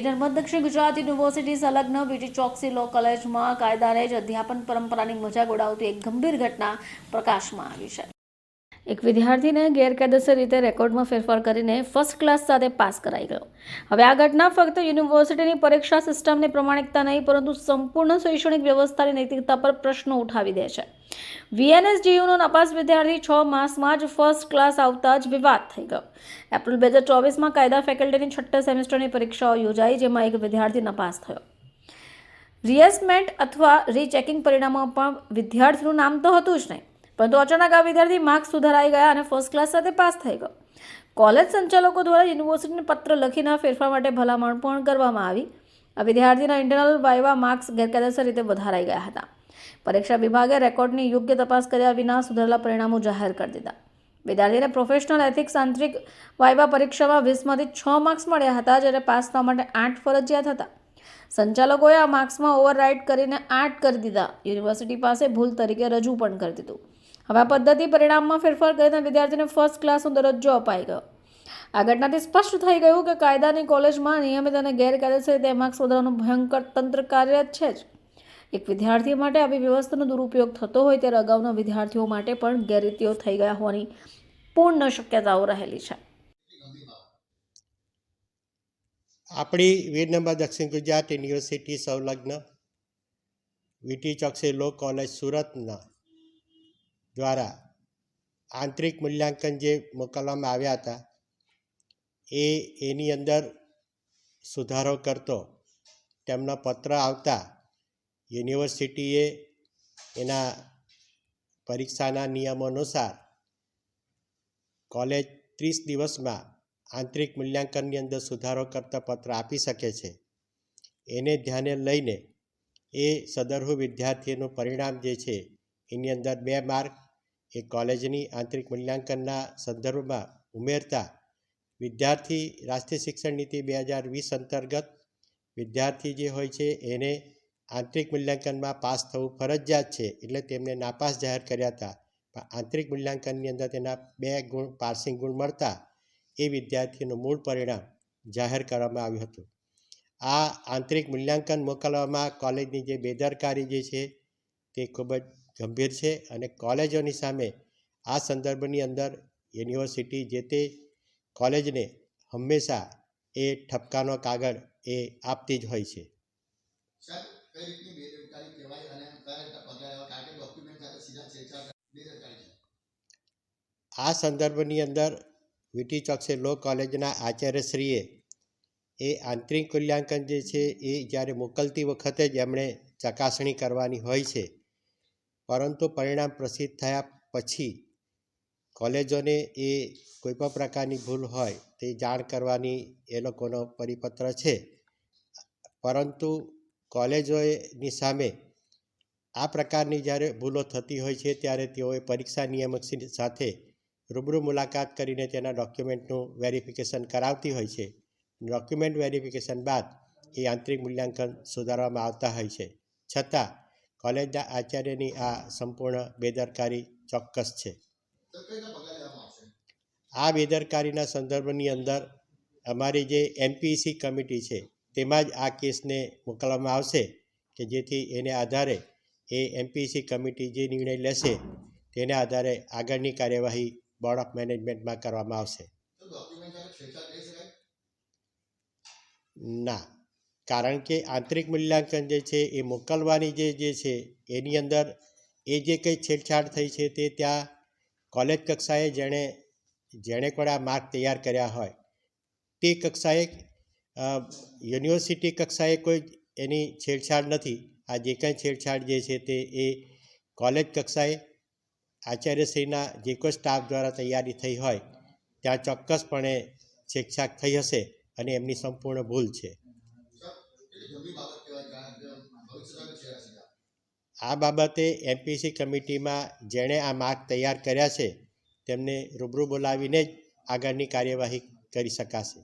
Narmad Dakshin Gujarat university સંલગ્ન BT Choksi law કોલેજમાં કાયદાને જ અધ્યાપન પરંપરાની મજાક ઉડાવતી એક ગંભીર ઘટના પ્રકાશમાં આવી છે. એક વિદ્યાર્થીને ગેરકાયદેસર રીતે રેકોર્ડમાં ફેરફાર કરીને ફર્સ્ટ ક્લાસ સાથે પાસ કરાઈ ગયો. હવે આ ઘટના ફક્ત યુનિવર્સિટીની પરીક્ષા સિસ્ટમની પ્રમાણિકતા નહીં, પરંતુ સંપૂર્ણ શૈક્ષણિક વ્યવસ્થાની નૈતિકતા પર પ્રશ્નો ઉઠાવી દે છે. વીએનએસજીયુનો નપાસ વિદ્યાર્થી છ માસમાં જ ફર્સ્ટ ક્લાસ આવતા જ વિવાદ થઈ ગયો. એપ્રિલ બે હજાર ચોવીસમાં કાયદા ફેકલ્ટીની છઠ્ઠા સેમેસ્ટરની પરીક્ષાઓ યોજાઈ, જેમાં એક વિદ્યાર્થી નપાસ થયો. રિએસમેન્ટ અથવા રીચેકિંગ પરિણામોમાં પણ વિદ્યાર્થીનું નામ તો હતું જ નહીં. પરંતુ અચાનક આ વિદ્યાર્થી માર્ક્સ સુધારાઈ ગયા અને ફર્સ્ટ ક્લાસ સાથે પાસ થઈ ગયો. કોલેજ સંચાલકો દ્વારા યુનિવર્સિટીને પત્ર લખીને ફેરફાર માટે ભલામણ પણ કરવામાં આવી. આ વિદ્યાર્થીના ઇન્ટરનલ વાયવા માર્ક્સ ગેરકાયદેસર રીતે વધારાઈ ગયા હતા. પરીક્ષા વિભાગે રેકોર્ડની યોગ્ય તપાસ કર્યા વિના સુધારેલા પરિણામો જાહેર કરી દીધા. વિદ્યાર્થીને પ્રોફેશનલ એથિક્સ આંતરિક વાયવા પરીક્ષામાં વીસમાંથી છ માર્ક્સ મળ્યા હતા, જ્યારે પાસ થવા માટે આઠ ફરજિયાત હતા. સંચાલકોએ આ માર્ક્સમાં ઓવરરાઇડ કરીને આઠ કરી દીધા. યુનિવર્સિટી પાસે ભૂલ તરીકે રજૂ પણ કરી દીધું. હવે આ પદ્ધતિ પરિણામમાં ફેરફાર કરીને વિદ્યાર્થીને ફર્સ્ટ ક્લાસનો દરજ્જો અપાઈ ગયો. આ ઘટનાથી સ્પષ્ટ થઈ ગયું કે કાયદાની કોલેજમાં નિયમિત અને ગેરકાયદેસર રીતે માર્ક્સ વધારવાનું ભયંકર તંત્ર કાર્યરત છે જ. એક વિદ્યાર્થી માટે આવી વ્યવસ્થાનો દુરુપયોગ થતો હોય ત્યારે અગાઉના વિદ્યાર્થીઓ માટે પણ ગેરરીતિઓ થઈ ગયા હોવાની પૂર્ણ શક્યતાઓ રહેલી છે. આપણી વીરનંબર દક્ષિણ ગુજરાત યુનિવર્સિટી સંલગ્ન વીટી ચોકસી લો કોલેજ સુરતના દ્વારા આંતરિક મૂલ્યાંકન જે મોકલવામાં આવ્યા હતા, એ એની અંદર સુધારો કરતો તેમનો પત્ર આવતા યુનિવર્સિટીએ એના પરીક્ષાના નિયમો અનુસાર કોલેજ ત્રીસ દિવસમાં આંતરિક મૂલ્યાંકનની અંદર સુધારો કરતા પત્ર આપી શકે છે. એને ધ્યાને લઈને એ સદરહુ વિદ્યાર્થીનું પરિણામ જે છે એની અંદર બે માર્ક એ કોલેજની આંતરિક મૂલ્યાંકનના સંદર્ભમાં ઉમેરતા વિદ્યાર્થી રાષ્ટ્રીય શિક્ષણ નીતિ બે હજાર વીસ અંતર્ગત વિદ્યાર્થી જે હોય છે એને આંતરિક મૂલ્યાંકનમાં પાસ થવું ફરજિયાત છે એટલે તેમને નાપાસ જાહેર કર્યા હતા. પણ આંતરિક મૂલ્યાંકનની અંદર તેના બે ગુણ પાસિંગ ગુણ મળતા એ વિદ્યાર્થીનું મૂળ પરિણામ જાહેર કરવામાં આવ્યું હતું. આ આંતરિક મૂલ્યાંકન મોકલવામાં કોલેજની જે બેદરકારી જે છે તે ખૂબ જ ગંભીર છે અને કોલેજોની સામે આ સંદર્ભની અંદર યુનિવર્સિટી જે તે કોલેજને હંમેશા એ ઠપકાનો કાગળ એ આપતી જ હોય છે. આ સંદર્ભની અંદર વીટી ચોકસે લો કોલેજના આચાર્યશ્રીએ એ આંતરિક મૂલ્યાંકન જે છે એ જ્યારે મોકલતી વખતે જ એમણે ચકાસણી કરવાની હોય છે. પરંતુ પરિણામ પ્રસિદ્ધ થયા પછી કોલેજોને એ કોઈપણ પ્રકારની ભૂલ હોય તે જાણ કરવાની એ લોકોનો પરિપત્ર છે. પરંતુ કોલેજોની સામે આ પ્રકારની જ્યારે ભૂલો થતી હોય છે ત્યારે તેઓએ પરીક્ષા નિયામક સાથે રૂબરૂ મુલાકાત કરીને તેના ડોક્યુમેન્ટનું વેરિફિકેશન કરાવતી હોય છે. ડોક્યુમેન્ટ વેરિફિકેશન બાદ એ આંતરિક મૂલ્યાંકન સુધારવામાં આવતા હોય છે. છતાં કોલેજના આચાર્યની આ સંપૂર્ણ બેદરકારી ચોક્કસ છે. આ બેદરકારીના સંદર્ભની અંદર અમારી જે એમપીસી કમિટી છે તેમાં જ આ કેસને મોકલવામાં આવશે કે જેથી એને આધારે એ એમપીસી કમિટી જે નિર્ણય લેશે તેના આધારે આગળની કાર્યવાહી બોર્ડ ઓફ મેનેજમેન્ટમાં કરવામાં આવશે. ના. કારણ કે આંતરિક મૂલ્યાંકન જે છે એ મોકલવાની જે જે છે એની અંદર એ જે કંઈ છેડછાડ થઈ છે તે ત્યાં કોલેજ કક્ષાએ જેણે જેણે પણ આ માર્ક તૈયાર કર્યા હોય. તે કક્ષાએ યુનિવર્સિટી કક્ષાએ કોઈ એની છેડછાડ નથી. આ જે કંઈ છેડછાડ જે છે તે એ કોલેજ કક્ષાએ આચાર્યશ્રીના જે કોઈ સ્ટાફ દ્વારા તૈયારી થઈ હોય, ત્યાં ચોક્કસપણે છેકછાક થઈ હશે અને એમની સંપૂર્ણ ભૂલ છે સાહેબ એટલી ગંભીર બાબત કહેવાય કારણ કે ભવિષ્ય સાથે છેડાશે આ બાબતે એમપીસી કમિટીમાં જેણે આ માર્ગ તૈયાર કર્યા છે, તેમને રૂબરૂ બોલાવીને જ આગળની કાર્યવાહી કરી શકાશે.